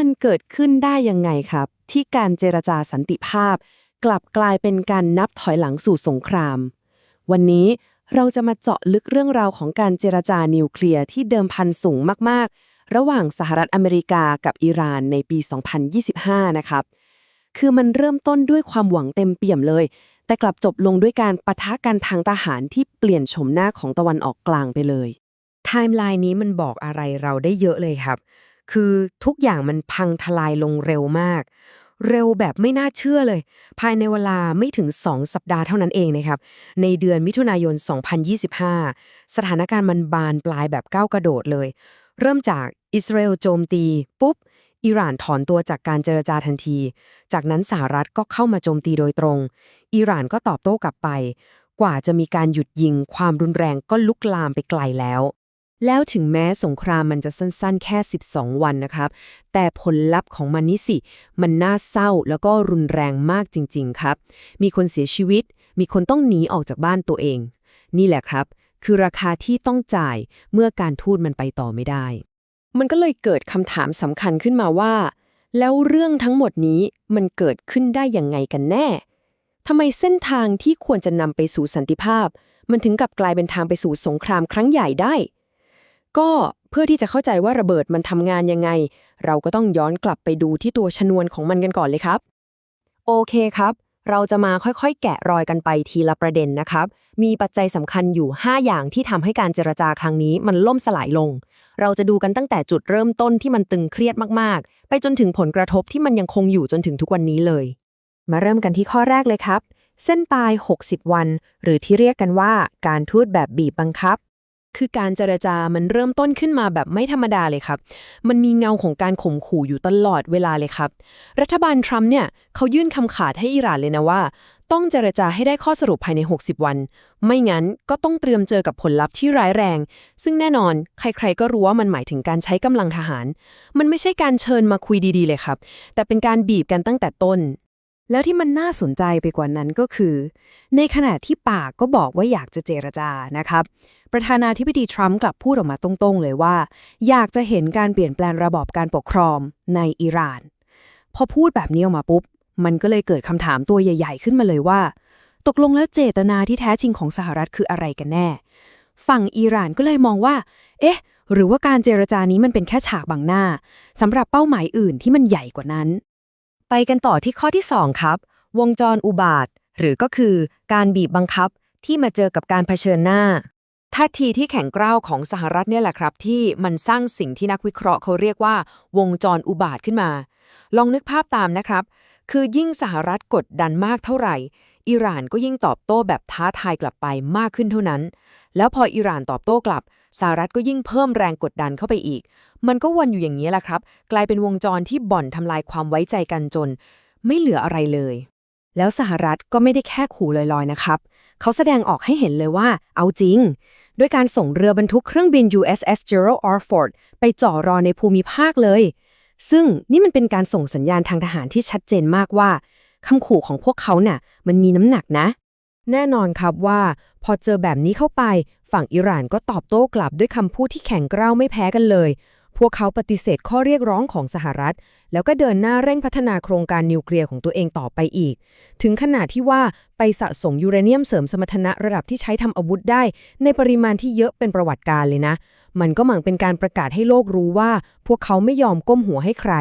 มันเกิดขึ้นได้ยังไงครับ ที่การเจรจาสันติภาพ กลับกลายเป็นการนับถอยหลังสู่สงคราม วันนี้เราจะมาเจาะลึกเรื่องราวของการเจรจานิวเคลียร์ที่เดิมพันสูงมากๆ ระหว่างสหรัฐอเมริกากับอิหร่านในปี 2025 นะครับ คือมันเริ่มต้นด้วยความหวังเต็มเปี่ยมเลย แต่กลับจบลงด้วยการปะทะกันทางทหารที่เปลี่ยนโฉมหน้าของตะวันออกกลางไปเลย ไทม์ไลน์นี้มันบอกอะไรเราได้เยอะเลยครับ คือทุกอย่างมันพังทลายลงเร็วมาก เร็วแบบไม่น่าเชื่อเลย ภายในเวลาไม่ถึง 2 สัปดาห์เท่านั้นเองนะครับ ในเดือนมิถุนายน 2025 สถานการณ์มันบานปลายแบบก้าวกระโดดเลย เริ่มจากอิสราเอลโจมตี ปุ๊บอิหร่านถอนตัวจากการเจรจาทันที จากนั้นสหรัฐก็เข้ามาโจมตีโดยตรง อิหร่านก็ตอบโต้กลับไป กว่าจะมีการหยุดยิงความรุนแรงก็ลุกลามไปไกลแล้ว แล้วถึงแม้สงครามมันจะสั้นๆ แค่ 12 วันนะครับ แต่ผลลัพธ์ของมันนี่สิ มันน่าเศร้าแล้วก็รุนแรงมากจริง ๆ ครับ มีคนเสียชีวิต มีคนต้องหนีออกจากบ้านตัวเอง นี่แหละครับ คือราคาที่ต้องจ่ายเมื่อการทูตมันไปต่อไม่ได้ มันก็เลยเกิดคำถามสำคัญขึ้นมาว่า แล้วเรื่องทั้งหมดนี้มันเกิดขึ้นได้ยังไงกันแน่ทำไมเส้นทางที่ควรจะนำไปสู่สันติภาพ มันถึงกลับกลายเป็นทางไปสู่สงครามครั้งใหญ่ได้ ก็เพื่อที่จะเข้าใจว่าระเบิดมันทำงานยังไง เราก็ต้องย้อนกลับไปดูที่ตัวชนวนของมันกันก่อนเลยครับ โอเคครับ เราจะมาค่อยๆ แกะรอยกันไปทีละประเด็นนะครับ มีปัจจัยสำคัญอยู่ 5 อย่างที่ทำให้การเจรจาครั้งนี้มันล่มสลายลง เราจะดูกันตั้งแต่จุดเริ่มต้นที่มันตึงเครียดมากๆ ไปจนถึงผลกระทบที่มันยังคงอยู่จนถึงทุกวันนี้เลย มาเริ่มกันที่ข้อแรกเลยครับ เส้นตาย 60 วัน หรือที่เรียกกันว่าการทูตแบบบีบบังคับ คือการเจรจามันเริ่มต้นขึ้นมาแบบไม่ธรรมดาเลยครับ มันมีเงาของการข่มขู่อยู่ตลอดเวลาเลยครับ รัฐบาลทรัมป์เนี่ยเขายื่นคำขาดให้อิหร่านเลยนะว่า ต้องเจรจาให้ได้ข้อสรุปภายใน 60 วัน ไม่งั้นก็ต้องเตรียมเจอกับผลลัพธ์ที่ร้ายแรง ซึ่งแน่นอน ใครๆก็รู้ว่ามันหมายถึงการใช้กำลังทหาร มันไม่ใช่การเชิญมาคุยดีๆ เลยครับ แต่เป็นการบีบกันตั้งแต่ต้น แล้วที่มันน่าสนใจไปกว่านั้นก็คือ ในขณะที่ปากก็บอกว่าอยากจะเจรจานะครับ ประธานาธิบดีทรัมป์กลับพูดออกมาตรงๆ เลยว่า อยากจะเห็นการเปลี่ยนแปลงระบอบการปกครองในอิหร่าน พอพูดแบบนี้ออกมาปุ๊บ มันก็เลยเกิดคำถามตัวใหญ่ ๆ ขึ้นมาเลยว่า ตกลงแล้วเจตนาที่แท้จริงของสหรัฐคืออะไรกันแน่ ฝั่งอิหร่านก็เลยมองว่า เอ๊ะ หรือว่าการเจรจานี้มันเป็นแค่ฉากบังหน้าสำหรับเป้าหมายอื่นที่มันใหญ่กว่านั้น ไปกันต่อที่ข้อที่ 2 ครับ วงจรอุบาท หรือก็คือการบีบบังคับที่มาเจอกับการเผชิญหน้า ท่าทีที่แข็งกร้าวของสหรัฐเนี่ยแหละครับ ที่มันสร้างสิ่งที่นักวิเคราะห์เขาเรียกว่า วงจรอุบาทขึ้นมา ลองนึกภาพตามนะครับ คือยิ่งสหรัฐกดดันมากเท่าไหร่ อิหร่านก็ยิ่งตอบโต้แบบท้าทายกลับไปมากขึ้นเท่านั้น แล้วพออิหร่านตอบโต้กลับสหรัฐก็ยิ่งเพิ่มแรงกดดันเข้าไปอีก มันก็วนอยู่อย่างนี้แหละครับ กลายเป็นวงจรที่บ่อนทำลายความไว้ใจกันจน ไม่เหลืออะไรเลย แล้วสหรัฐก็ไม่ได้แค่ขู่ลอยๆนะครับ เขาแสดงออกให้เห็นเลยว่า เอาจริง ด้วยการส่งเรือบรรทุกเครื่องบิน USS Gerald R. Ford ไปจ่อรอในภูมิภาคเลย ซึ่งนี่มันเป็นการส่งสัญญาณทางทหารที่ชัดเจนมากว่า คำขู่ของพวกเขาน่ะ มันมีน้ำหนักนะ แน่นอนครับว่า พอเจอแบบนี้เข้าไป ฝั่งอิหร่านก็ตอบโต้กลับด้วยคำพูดที่แข็งกร้าวไม่แพ้กันเลย พวกเขาปฏิเสธข้อเรียกร้องของสหรัฐ แล้วก็เดินหน้าเร่งพัฒนาโครงการนิวเคลียร์ของตัวเองต่อไปอีก ถึงขนาดที่ว่าไปสะสมยูเรเนียมเสริมสมรรถนะระดับที่ใช้ทำอาวุธได้ ในปริมาณที่เยอะเป็นประวัติการเลยนะ มันก็หมั่งเป็นการประกาศให้โลกรู้ว่า พวกเขาไม่ยอมก้มหัวให้ใคร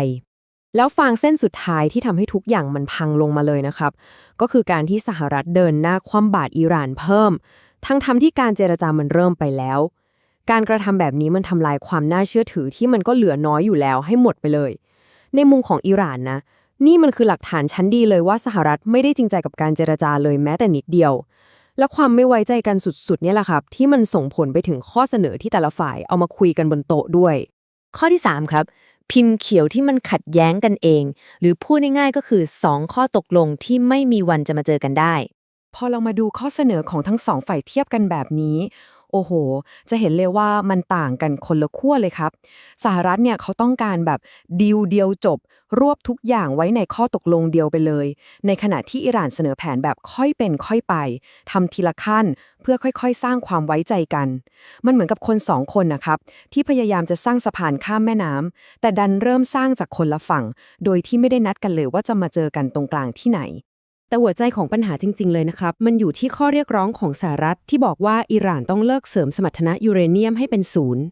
แล้วฟางเส้นสุดท้ายที่ทำให้ทุกอย่างมันพังลงมาเลยนะครับ ก็คือการที่สหรัฐเดินหน้าคว่ำบาตรอิหร่านเพิ่ม ทั้งทำที่การเจรจามันเริ่มไปแล้ว การกระทำแบบนี้มันทำลายความน่าเชื่อถือที่มันก็เหลือน้อยอยู่แล้วให้หมดไปเลย ในมุมของอิหร่านนะ นี่มันคือหลักฐานชั้นดีเลยว่าสหรัฐไม่ได้จริงใจกับการเจรจาเลยแม้แต่นิดเดียว และความไม่ไว้ใจกันสุดๆเนี่ยแหละครับ ที่มันส่งผลไปถึงข้อเสนอที่แต่ละฝ่ายเอามาคุยกันบนโต๊ะด้วย ข้อที่ 3 ครับ พิมพ์เขียวที่มันขัดแย้งกันเอง หรือพูดง่ายๆก็คือ 2 ข้อตกลงที่ไม่มีวันจะมาเจอกันได้ พอเรามาดูข้อเสนอของทั้งสองฝ่ายเทียบกันแบบนี้ โอ้โห จะเห็นเลยว่ามันต่างกันคนละขั้วเลยครับสหรัฐเนี่ยเขาต้องการแบบดีลเดียวจบ รวบทุกอย่างไว้ในข้อตกลงเดียวไปเลย ในขณะที่อิหร่านเสนอแผนแบบค่อยเป็นค่อยไปทำทีละขั้นเพื่อค่อยๆ สร้างความไว้ใจกัน มันเหมือนกับคนสองคนนะครับ ที่พยายามจะสร้างสะพานข้ามแม่น้ำแต่ดันเริ่มสร้างจากคนละฝั่ง โดยที่ไม่ได้นัดกันเลยว่าจะมาเจอกันตรงกลางที่ไหน แต่หัวใจของปัญหาจริง ๆ เลยนะครับ มันอยู่ที่ข้อเรียกร้องของสหรัฐที่บอกว่าอิหร่านต้องเลิกเสริมสมรรถนะยูเรเนียมให้เป็นศูนย์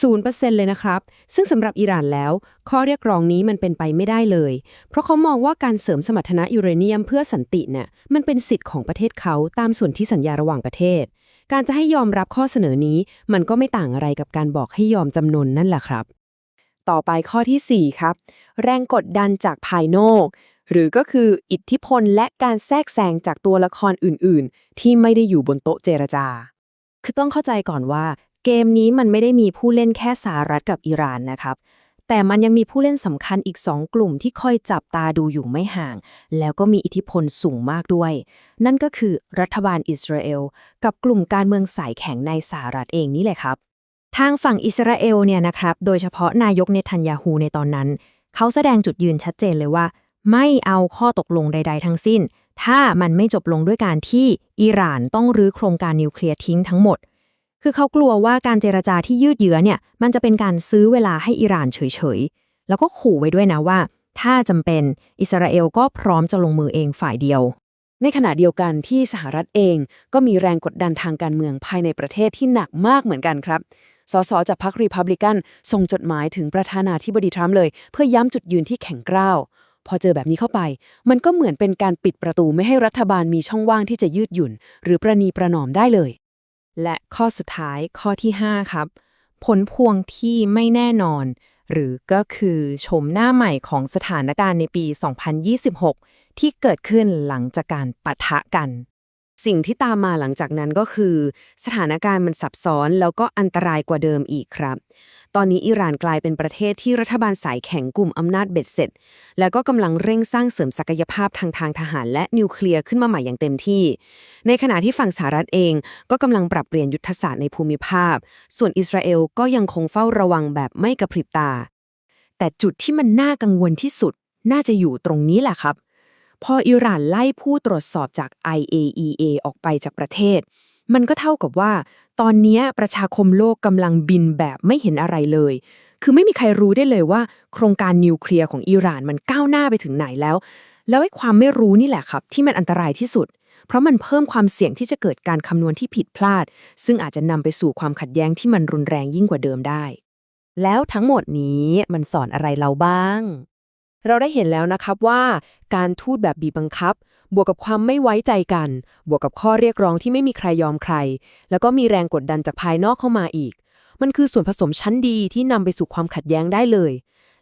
ศูนย์เปอร์เซ็นต์เลยนะครับ ซึ่งสำหรับอิหร่านแล้ว ข้อเรียกร้องนี้มันเป็นไปไม่ได้เลย เพราะเขามองว่าการเสริมสมรรถนะยูเรเนียมเพื่อสันติเนี่ยมันเป็นสิทธิ์ของประเทศเขาตามส่วนที่สัญญาระหว่างประเทศ การจะให้ยอมรับข้อเสนอนี้ มันก็ไม่ต่างอะไรกับการบอกให้ยอมจำนนนั่นแหละครับ ต่อไปข้อทีสี่4 ครับ แรงกดดันจากภายนอก หรือก็คืออิทธิพลและการแทรกแซงจากตัวละครอื่น ๆ ที่ไม่ได้อยู่บนโต๊ะเจรจา คือต้องเข้าใจก่อนว่า เกมนี้มันไม่ได้มีผู้เล่นแค่สหรัฐกับอิหร่านนะครับ แต่มันยังมีผู้เล่นสำคัญอีกสองกลุ่มที่คอยจับตาดูอยู่ไม่ห่าง แล้วก็มีอิทธิพลสูงมากด้วย นั่นก็คือรัฐบาลอิสราเอลกับกลุ่มการเมืองสายแข็งในสหรัฐเองนี่แหละครับทางฝั่งอิสราเอลเนี่ยนะครับ โดยเฉพาะนายกเนทันยาฮูในตอนนั้น เขาแสดงจุดยืนชัดเจนเลยว่า ไม่เอาข้อตกลงใด ๆ ทั้งสิ้น ถ้ามันไม่จบลงด้วยการที่อิหร่านต้องรื้อโครงการนิวเคลียร์ทิ้งทั้งหมด คือเขากลัวว่าการเจรจาที่ยืดเยื้อเนี่ย มันจะเป็นการซื้อเวลาให้อิหร่านเฉยๆ แล้วก็ขู่ไว้ด้วยนะว่า ถ้าจำเป็นอิสราเอลก็พร้อมจะลงมือเองฝ่ายเดียว ในขณะเดียวกันที่สหรัฐเองก็มีแรงกดดันทางการเมืองภายในประเทศที่หนักมากเหมือนกันครับสสจากพรรครีพับลิกันส่งจดหมายถึงประธานาธิบดีทรัมป์เลย เพื่อย้ำจุดยืนที่แข็งกร้าว พอเจอแบบนี้เข้าไป มันก็เหมือนเป็นการปิดประตูไม่ให้รัฐบาลมีช่องว่างที่จะยืดหยุ่น หรือประนีประนอมได้เลย และข้อสุดท้ายข้อที่ 5 ครับ ผลพวงที่ไม่แน่นอน หรือก็คือชมหน้าใหม่ของสถานการณ์ในปี 2026 ที่เกิดขึ้นหลังจากการปะทะกันสิ่งที่ตามมาหลังจากนั้นก็คือ สถานการณ์มันซับซ้อนแล้วก็อันตรายกว่าเดิมอีกครับ ตอนนี้อิหร่านกลายเป็นประเทศที่รัฐบาลสายแข็งกลุ่มอำนาจเบ็ดเสร็จ แล้วก็กำลังเร่งสร้างเสริมศักยภาพทางทางทหาร และนิวเคลียร์ขึ้นมาใหม่อย่างเต็มที่ ในขณะที่ฝั่งสหรัฐเองก็กำลังปรับเปลี่ยนยุทธศาสตร์ในภูมิภาค ส่วนอิสราเอลก็ยังคงเฝ้าระวังแบบไม่กระพริบตา แต่จุดที่มันน่ากังวลที่สุดน่าจะอยู่ตรงนี้แหละครับ พออิหร่านไล่ผู้ตรวจสอบจาก IAEA ออกไปจากประเทศ มันก็เท่ากับว่า ตอนนี้ประชาคมโลกกำลังบินแบบไม่เห็นอะไรเลย คือไม่มีใครรู้ได้เลยว่า โครงการนิวเคลียร์ของอิหร่านมันก้าวหน้าไปถึงไหนแล้ว แล้วไอ้ความไม่รู้นี่แหละครับ ที่มันอันตรายที่สุด เพราะมันเพิ่มความเสี่ยงที่จะเกิดการคำนวณที่ผิดพลาด ซึ่งอาจจะนำไปสู่ความขัดแย้งที่มันรุนแรงยิ่งกว่าเดิมได้ แล้วทั้งหมดนี้มันสอนอะไรเราบ้างเราได้เห็นแล้วนะครับว่าการทูตแบบบีบบังคับ บวกกับความไม่ไว้ใจกัน บวกกับข้อเรียกร้องที่ไม่มีใครยอมใคร แล้วก็มีแรงกดดันจากภายนอกเข้ามาอีก มันคือส่วนผสมชั้นดีที่นำไปสู่ความขัดแย้งได้เลย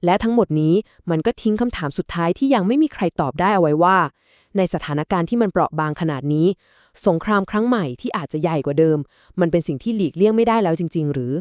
และทั้งหมดนี้มันก็ทิ้งคำถามสุดท้ายที่ยังไม่มีใครตอบได้เอาไว้ว่า ในสถานการณ์ที่มันเปราะบางขนาดนี้ สงครามครั้งใหม่ที่อาจจะใหญ่กว่าเดิม มันเป็นสิ่งที่หลีกเลี่ยงไม่ได้แล้วจริง ๆ หรือ